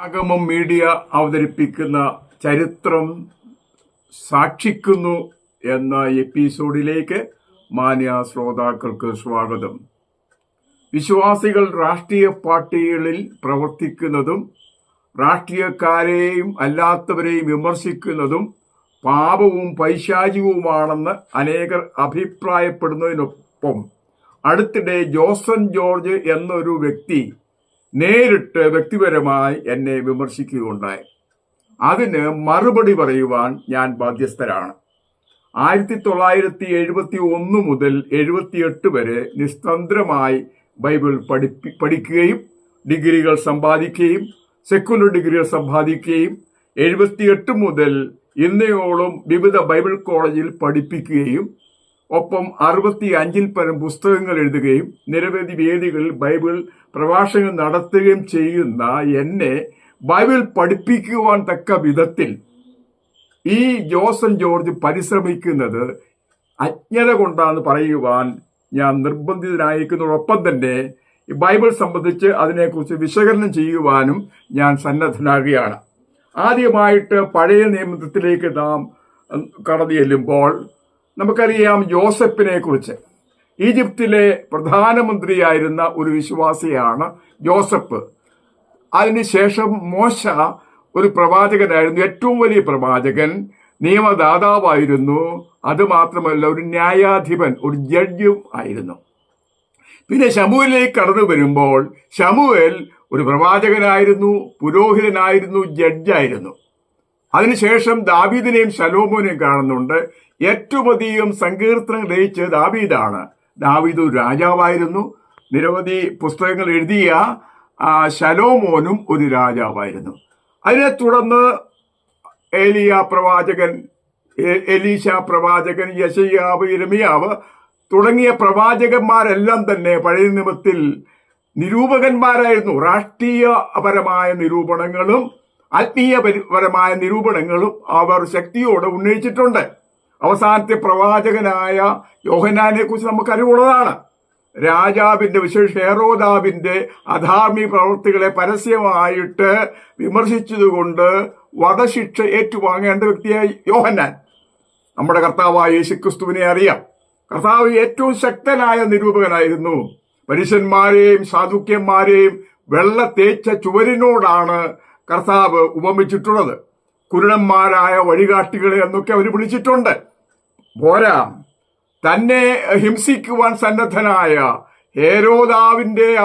ആഗമം media അവതരിപ്പിക്കുന്ന ചരിത്രം സാക്ഷിക്കുന്നു എന്ന എപ്പിസോഡിലേക്ക് മാന്യ ശ്രോതാക്കൾക്ക് സ്വാഗതം. വിശ്വാസികൾ രാഷ്ട്രീയ പാർട്ടികളിൽ പ്രവർത്തിക്കുന്നതും രാഷ്ട്രീയക്കാരെയും അല്ലാത്തവരെയും വിമർശിക്കുന്നതും പാപവും പൈശാചികവുമാണെന്ന് അനേകർ അഭിപ്രായപ്പെടുന്നതിനൊപ്പം അടുത്തിടെ ജോസൺ ജോർജ് എന്നൊരു വ്യക്തി നേരിട്ട് വ്യക്തിപരമായി എന്നെ വിമർശിക്കുകയുണ്ടായി. അതിന് മറുപടി പറയുവാൻ ഞാൻ ബാധ്യസ്ഥരാണ്. ആയിരത്തി തൊള്ളായിരത്തി എഴുപത്തി ഒന്ന് മുതൽ എഴുപത്തിയെട്ട് വരെ നിസ്തന്ത്രമായി ബൈബിൾ പഠിപ്പി പഠിക്കുകയും ഡിഗ്രികൾ സമ്പാദിക്കുകയും സെക്കുലർ ഡിഗ്രികൾ സമ്പാദിക്കുകയും എഴുപത്തിയെട്ട് മുതൽ ഇന്നയോളം വിവിധ ബൈബിൾ കോളേജിൽ പഠിപ്പിക്കുകയും ഒപ്പം അറുപത്തി അഞ്ചിൽ പരം പുസ്തകങ്ങൾ എഴുതുകയും നിരവധി വേദികളിൽ ബൈബിൾ പ്രഭാഷണങ്ങൾ നടത്തുകയും ചെയ്യുന്ന എന്നെ ബൈബിൾ പഠിപ്പിക്കുവാൻ തക്ക വിധത്തിൽ ഈ ജോസൻ ജോർജ് പരിശ്രമിക്കുന്നത് അജ്ഞത കൊണ്ടാണ് പറയുവാൻ ഞാൻ നിർബന്ധിതനായിരിക്കുന്നതോടൊപ്പം തന്നെ ബൈബിൾ സംബന്ധിച്ച് അതിനെക്കുറിച്ച് വിശകലനം ചെയ്യുവാനും ഞാൻ സന്നദ്ധനാകുകയാണ്. ആദ്യമായിട്ട് പഴയ നിയമത്തിലേക്ക് നാം കടന്നു ചെല്ലുമ്പോൾ നമുക്കറിയാം ജോസഫിനെ കുറിച്ച് ഈജിപ്തിലെ പ്രധാനമന്ത്രിയായിരുന്ന ഒരു വിശ്വാസിയാണ് ജോസഫ് അതിനുശേഷം മോശ ഒരു പ്രവാചകനായിരുന്നു ഏറ്റവും വലിയ പ്രവാചകൻ നിയമദാതാവായിരുന്നു. അത് മാത്രമല്ല ഒരു ന്യായാധിപൻ ഒരു ജഡ്ജും ആയിരുന്നു. പിന്നെ ശമുവിലേക്ക് കടന്നു വരുമ്പോൾ ശമുവേൽ ഒരു പ്രവാചകനായിരുന്നു പുരോഹിതനായിരുന്നു ജഡ്ജായിരുന്നു. അതിനുശേഷം ദാവീദിനെയും ശലോമോനെയും കാണുന്നുണ്ട്. ഏറ്റവും അധികം സങ്കീർത്തനം രചിച്ച് ദാവീദാണ്. ദാവീദ് ഒരു രാജാവായിരുന്നു. നിരവധി പുസ്തകങ്ങൾ എഴുതിയ ശലോമോനും ഒരു രാജാവായിരുന്നു. അതിനെ തുടർന്ന് ഏലിയ പ്രവാചകൻ എലീശ പ്രവാചകൻ യശയ്യാവ് ഇരമിയാവ് തുടങ്ങിയ പ്രവാചകന്മാരെല്ലാം തന്നെ പഴയ നിയമത്തിൽ നിരൂപകന്മാരായിരുന്നു. രാഷ്ട്രീയപരമായ നിരൂപണങ്ങളും ആത്മീയപരമായ നിരൂപണങ്ങളും അവർ ശക്തിയോടെ ഉന്നയിച്ചിട്ടുണ്ട്. അവസാനത്തെ പ്രവാചകനായ യോഹനാനെ കുറിച്ച് നമുക്ക് അറിവുള്ളതാണ് രാജാവിന്റെ വിശേഷ ഹേറോദാവിന്റെ അധാർമി പ്രവൃത്തികളെ പരസ്യമായിട്ട് വിമർശിച്ചതുകൊണ്ട് വധശിക്ഷ ഏറ്റുവാങ്ങേണ്ട വ്യക്തിയായി യോഹന്നാൻ. നമ്മുടെ കർത്താവായ യേശുക്രിസ്തുവിനെ അറിയാം. കർത്താവ് ഏറ്റവും ശക്തനായ നിരൂപകനായിരുന്നു. പരീശന്മാരെയും സാധുക്യന്മാരെയും വെള്ള തേച്ച ചുവരിനോടാണ് കർത്താവ് ഉപമിച്ചിട്ടുള്ളത്. കുരുടന്മാരായ വഴികാട്ടികളെ എന്നൊക്കെ അവർ വിളിച്ചിട്ടുണ്ട്. പോരാ. തന്നെ ഹിംസിക്കുവാൻ സന്നദ്ധനായ ഹേരോദാവിന്റെ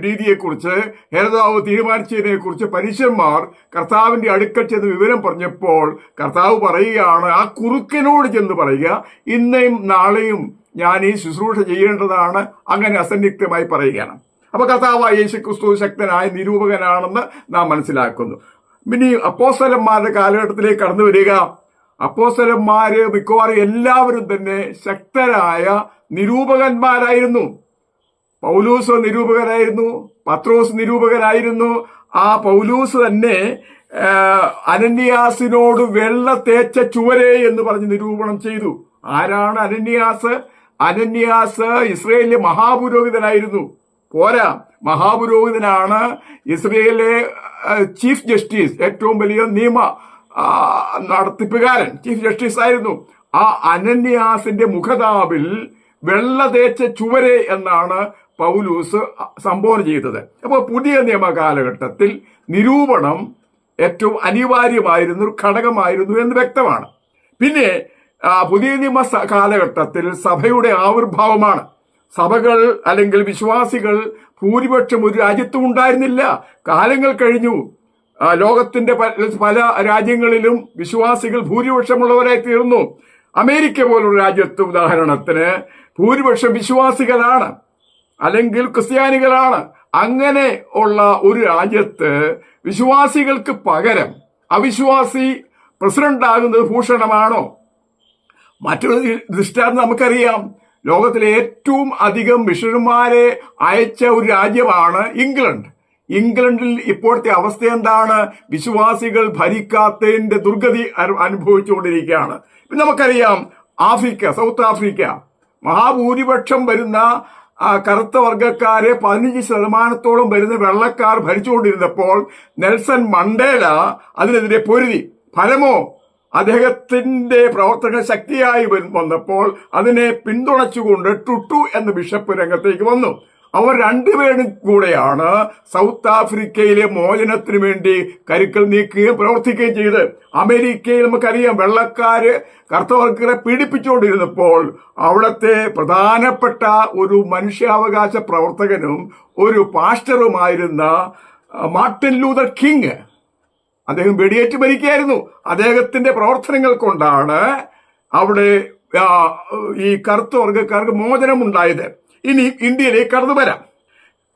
രീതിയെക്കുറിച്ച് ഹേരോദാവ് തീരുമാനിച്ചതിനെ കുറിച്ച് പരീശന്മാർ കർത്താവിന്റെ അടുക്കൽ ചെന്ന് വിവരം പറഞ്ഞപ്പോൾ കർത്താവ് പറയുകയാണ് ആ കുറുക്കനോട് ചെന്ന് പറയുക ഇന്നയും നാളെയും ഞാൻ ഈ ശുശ്രൂഷ ചെയ്യേണ്ടതാണ് അങ്ങനെ അസന്നിഗ്ധമായി പറയുകയാണ്. അപ്പൊ കർത്താവ് യേശു ക്രിസ്തു ശക്തനായ നിരൂപകനാണെന്ന് നാം മനസ്സിലാക്കുന്നു. പിന്നെ ഈ അപ്പോസ്തലന്മാരുടെ കാലഘട്ടത്തിലേക്ക് കടന്നു വരിക. അപ്പോസ്തലന്മാര് മിക്കവാറും എല്ലാവരും തന്നെ ശക്തരായ നിരൂപകന്മാരായിരുന്നു. പൗലൂസ് നിരൂപകനായിരുന്നു പത്രോസ് നിരൂപകനായിരുന്നു. ആ പൗലൂസ് തന്നെ അനന്യാസിനോട് വെള്ള തേച്ച ചുവരെ എന്ന് പറഞ്ഞ് നിരൂപണം ചെയ്തു. ആരാണ് അനന്യാസ്? അനന്യാസ് ഇസ്രയേലിലെ മഹാപുരോഹിതനായിരുന്നു. പോരാ. മഹാപുരോഹിതനാണ് ഇസ്രയേലിലെ ചീഫ് ജസ്റ്റിസ് ഏറ്റവും വലിയ നിയമ നടത്തിപ്പുകാരൻ ചീഫ് ജസ്റ്റിസ് ആയിരുന്നു. ആ അനന്യാസിന്റെ മുഖതാവിൽ വെള്ള തേച്ച ചുവരെ എന്നാണ് പൗലൂസ് സംബോധന ചെയ്തത്. അപ്പോൾ പുതിയ നിയമ കാലഘട്ടത്തിൽ നിരൂപണം ഏറ്റവും അനിവാര്യമായിരുന്നു ഘടകമായിരുന്നു എന്ന് വ്യക്തമാണ്. പിന്നെ പുതിയ നിയമ കാലഘട്ടത്തിൽ സഭയുടെ ആവിർഭാവമാണ്. സഭകൾ അല്ലെങ്കിൽ വിശ്വാസികൾ ഭൂരിപക്ഷം ഒരു രാജ്യത്തും ഉണ്ടായിരുന്നില്ല. കാലങ്ങൾ കഴിഞ്ഞു. ലോകത്തിന്റെ പല- രാജ്യങ്ങളിലും വിശ്വാസികൾ ഭൂരിപക്ഷമുള്ളവരായി തീർന്നു. അമേരിക്ക പോലുള്ള രാജ്യത്ത് ഉദാഹരണത്തിന് ഭൂരിപക്ഷം വിശ്വാസികളാണ് അല്ലെങ്കിൽ ക്രിസ്ത്യാനികളാണ്. അങ്ങനെ ഉള്ള ഒരു രാജ്യത്ത് വിശ്വാസികൾക്ക് പകരം അവിശ്വാസി പ്രസിഡന്റ് ആകുന്നത് ഭൂഷണമാണോ? മറ്റൊരു ദൃഷ്ടാന്തം നമുക്കറിയാം. ലോകത്തിലെ ഏറ്റവും അധികം മിഷണന്മാരെ അയച്ച ഒരു രാജ്യമാണ് ഇംഗ്ലണ്ട്. ഇംഗ്ലണ്ടിൽ ഇപ്പോഴത്തെ അവസ്ഥ എന്താണ്? വിശ്വാസികൾ ഭരിക്കാത്തതിന്റെ ദുർഗതി അനുഭവിച്ചുകൊണ്ടിരിക്കുകയാണ്. പിന്നെ നമുക്കറിയാം ആഫ്രിക്ക സൗത്ത് ആഫ്രിക്ക. മഹാഭൂരിപക്ഷം വരുന്ന കറുത്ത വർഗക്കാരെ പതിനഞ്ച് ശതമാനത്തോളം വരുന്ന വെള്ളക്കാർ ഭരിച്ചുകൊണ്ടിരുന്നപ്പോൾ നെൽസൺ മണ്ടേല അതിനെതിരെ പൊരുതി. ഫലമോ? അദ്ദേഹത്തിന്റെ പ്രവർത്തന ശക്തിയായി വന്നപ്പോൾ അതിനെ പിന്തുണച്ചുകൊണ്ട് ടുട്ടു എന്ന ബിഷപ്പ് രംഗത്തേക്ക് വന്നു. അവർ രണ്ടുപേരും കൂടെയാണ് സൗത്ത് ആഫ്രിക്കയിലെ മോചനത്തിന് വേണ്ടി കരുക്കൾ നീക്കുകയും പ്രവർത്തിക്കുകയും ചെയ്ത് അമേരിക്കയിൽ നമുക്കറിയാം വെള്ളക്കാര് കർത്തവർക്കരെ പീഡിപ്പിച്ചുകൊണ്ടിരുന്നപ്പോൾ അവിടുത്തെ പ്രധാനപ്പെട്ട ഒരു മനുഷ്യാവകാശ പ്രവർത്തകനും ഒരു പാസ്റ്ററുമായിരുന്ന മാർട്ടിൻ ലൂതർ കിങ് അദ്ദേഹം വെടിയേറ്റ് മരിക്കുകയായിരുന്നു. അദ്ദേഹത്തിന്റെ പ്രവർത്തനങ്ങൾ കൊണ്ടാണ് അവിടെ ഈ കറുത്ത വർഗക്കാർക്ക് മോചനമുണ്ടായത്. ഇനി ഇന്ത്യയിലേക്ക് കടന്നു വരാം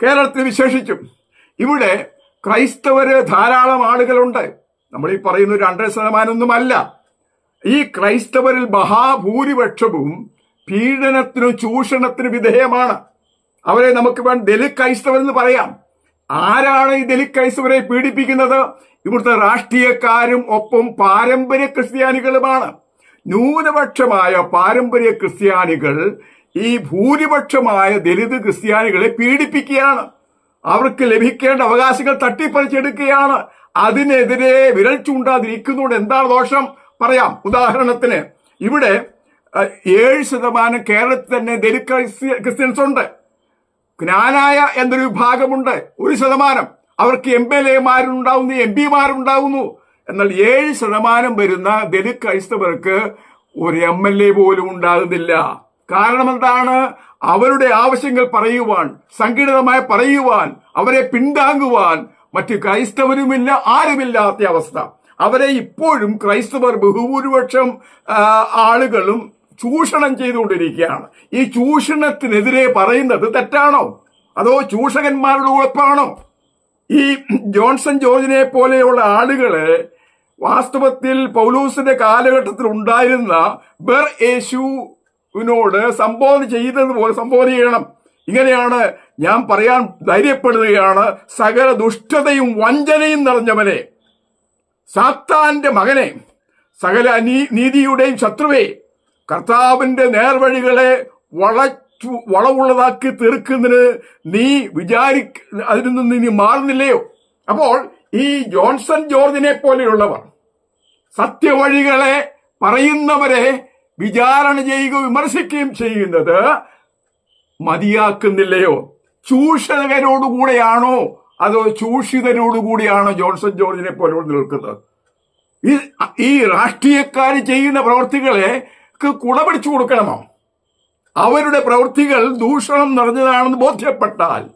കേരളത്തിൽ വിശേഷിച്ചും ഇവിടെ ക്രൈസ്തവര് ധാരാളം ആളുകളുണ്ട്. നമ്മൾ ഈ പറയുന്ന ഒരു രണ്ടര ശതമാനമൊന്നുമല്ല. ഈ ക്രൈസ്തവരിൽ മഹാഭൂരിപക്ഷവും പീഡനത്തിനും ചൂഷണത്തിനും വിധേയമാണ്. അവരെ നമുക്ക് വേണ്ട ദലിത് ക്രൈസ്തവർ എന്ന് പറയാം. ആരാണ് ഈ ദലിത് ക്രൈസ്തവരെ പീഡിപ്പിക്കുന്നത്? ഇവിടുത്തെ രാഷ്ട്രീയക്കാരും ഒപ്പം പാരമ്പര്യ ക്രിസ്ത്യാനികളുമാണ്. ന്യൂനപക്ഷമായ പാരമ്പര്യ ക്രിസ്ത്യാനികൾ ഈ ഭൂരിപക്ഷമായ ദലിത് ക്രിസ്ത്യാനികളെ പീഡിപ്പിക്കുകയാണ്. അവർക്ക് ലഭിക്കേണ്ട അവകാശങ്ങൾ തട്ടിപ്പറിച്ചെടുക്കുകയാണ്. അതിനെതിരെ വിരൽ ചൂണ്ടാതിരിക്കുന്നതുകൊണ്ട് എന്താണ് ദോഷം? പറയാം. ഉദാഹരണത്തിന് ഇവിടെ ഏഴ് ശതമാനം കേരളത്തിൽ തന്നെ ദലിത് ക്രൈസ്ത്യ- ക്രിസ്ത്യൻസ് ഉണ്ട്. ജ്ഞാനായ എന്നൊരു വിഭാഗമുണ്ട്. ഒരു ശതമാനം. അവർക്ക് എം എൽ എമാരുണ്ടാവുന്നു എം പിമാരുണ്ടാവുന്നു. എന്നാൽ ഏഴ് ശതമാനം വരുന്ന ദലിത് ക്രൈസ്തവർക്ക് ഒരു എം എൽ എ പോലും ഉണ്ടാകുന്നില്ല. കാരണം എന്താണ്? അവരുടെ ആവശ്യങ്ങൾ പറയുവാൻ സംഘടിതമായി പറയുവാൻ അവരെ പിന്താങ്ങുവാൻ മറ്റു ക്രൈസ്തവരുമില്ല ആരുമില്ലാത്ത അവസ്ഥ. അവരെ ഇപ്പോഴും ക്രൈസ്തവർ ബഹുഭൂരിപക്ഷം ആളുകളും ചൂഷണം ചെയ്തുകൊണ്ടിരിക്കുകയാണ്. ഈ ചൂഷണത്തിനെതിരെ പറയുന്നത് തെറ്റാണോ? അതോ ചൂഷകന്മാരുടെ ഉറപ്പാണോ? ഈ ജോൺസൺ ജോർജിനെ പോലെയുള്ള ആളുകളെ വാസ്തവത്തിൽ പൗലൂസിന്റെ കാലഘട്ടത്തിൽ ഉണ്ടായിരുന്ന ബെർ യേശുവിനോട് സംബോധന ചെയ്തതുപോലെ സംബോധന ചെയ്യണം. ഇങ്ങനെയാണ് ഞാൻ പറയാൻ ധൈര്യപ്പെടുകയാണ്. സകല ദുഷ്ടതയും വഞ്ചനയും നിറഞ്ഞവനെ. സാത്താന്റെ മകനെ. സകല നീതിയുടെയും ശത്രുവേ. കർത്താവിന്റെ നേർവഴികളെ വളച്ചു വളവുള്ളതാക്കി തീർക്കുന്നതിന് നീ വിചാരി അതിൽ നിന്ന് നീ മാറുന്നില്ലയോ? അപ്പോൾ ഈ ജോൺസൺ ജോർജിനെ പോലെയുള്ളവർ സത്യവഴികളെ പറയുന്നവരെ വിചാരണ ചെയ്യുകയും വിമർശിക്കുകയും ചെയ്യുന്നത് മതിയാക്കുന്നില്ലയോ? ചൂഷകരോടുകൂടെയാണോ അതോ ചൂഷിതരോടുകൂടിയാണോ ജോൺസൺ ജോർജിനെ പോലെ നിൽക്കുന്നത്? ഈ ഈ രാഷ്ട്രീയക്കാർ ചെയ്യുന്ന പ്രവർത്തികളെ കുടപിടിച്ചു കൊടുക്കണമോ? അവരുടെ പ്രവൃത്തികൾ ദൂഷണം നിറഞ്ഞതാണെന്ന് ബോധ്യപ്പെട്ടാൽ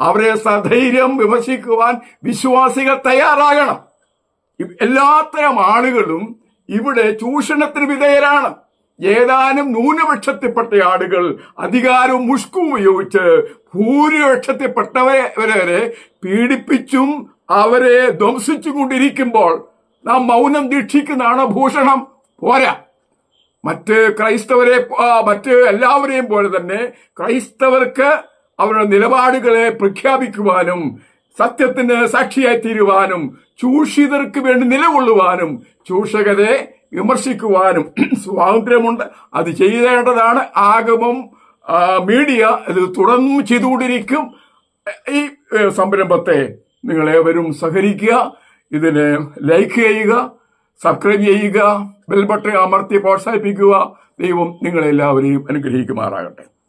അവരെ സധൈര്യം വിമർശിക്കുവാൻ വിശ്വാസികൾ തയ്യാറാകണം. എല്ലാത്തരം ആളുകളും ഇവിടെ ചൂഷണത്തിന് വിധേയരാണ്. ഏതാനും ന്യൂനപക്ഷത്തിൽപ്പെട്ട ആളുകൾ അധികാരവും മുഷ്കും ഉപയോഗിച്ച് ഭൂരിപക്ഷത്തിൽപ്പെട്ടവരെ വരെ പീഡിപ്പിച്ചും അവരെ ധ്വംസിച്ചും കൊണ്ടിരിക്കുമ്പോൾ നാം മൗനം ദീക്ഷിക്കുന്നതാണ് ഭൂഷണം. പോരാ. മറ്റ് ക്രൈസ്തവരെ മറ്റ് എല്ലാവരെയും പോലെ തന്നെ ക്രൈസ്തവർക്ക് അവരുടെ നിലപാടുകളെ പ്രഖ്യാപിക്കുവാനും സത്യത്തിന് സാക്ഷിയായി തീരുവാനും ചൂഷിതർക്ക് വേണ്ടി നിലകൊള്ളുവാനും ചൂഷകരെ വിമർശിക്കുവാനും സ്വാതന്ത്ര്യമുണ്ട്. അത് ചെയ്യേണ്ടതാണ് ആഗമം മീഡിയ ഇത് തുടർന്നും ചെയ്തുകൊണ്ടിരിക്കും. ഈ സംരംഭത്തെ നിങ്ങളേവരും സഹകരിക്കുക. ഇതിനെ ലൈക്ക് ചെയ്യുക. സബ്സ്ക്രൈബ് ചെയ്യുക ബെൽ ബട്ടൺ അമർത്തി പ്രോത്സാഹിപ്പിക്കുക. ദൈവം നിങ്ങളെല്ലാവരെയും അനുഗ്രഹിക്കുമാറാകട്ടെ.